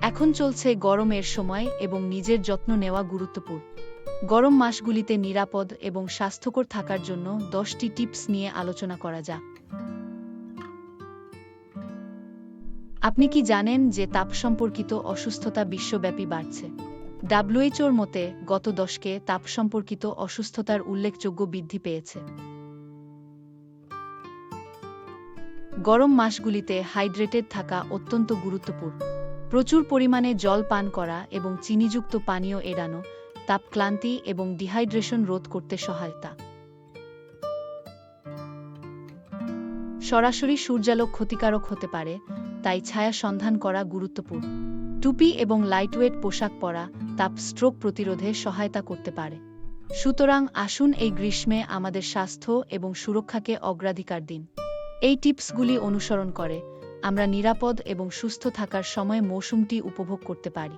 এখন চলছে গরমের সময় এবং নিজের যত্ন নেওয়া গুরুত্বপূর্ণ। গরম মাসগুলিতে নিরাপদ এবং স্বাস্থ্যকর থাকার জন্য দশটি টিপস নিয়ে আলোচনা করা যাক। আপনি কি জানেন যে তাপ সম্পর্কিত অসুস্থতা বিশ্বব্যাপী বাড়ছে? ডাব্লিউএইচওর মতে, গত দশকে তাপ সম্পর্কিত অসুস্থতার উল্লেখযোগ্য বৃদ্ধি পেয়েছে। গরম মাসগুলিতে হাইড্রেটেড থাকা অত্যন্ত গুরুত্বপূর্ণ। প্রচুর পরিমাণে জল পান করা এবং চিনিযুক্ত পানীয় এড়ানো তাপক্লান্তি এবং ডিহাইড্রেশন রোধ করতে সহায়তা। সরাসরি সূর্যালোক ক্ষতিকারক হতে পারে, তাই ছায়া সন্ধান করা গুরুত্বপূর্ণ। টুপি এবং লাইটওয়েট পোশাক পরা তাপ স্ট্রোক প্রতিরোধে সহায়তা করতে পারে। সুতরাং আসুন এই গ্রীষ্মে আমাদের স্বাস্থ্য এবং সুরক্ষাকে অগ্রাধিকার দিন। এই টিপসগুলি অনুসরণ করে আমরা নিরাপদ এবং সুস্থ থাকার সময় মৌসুমটি উপভোগ করতে পারি।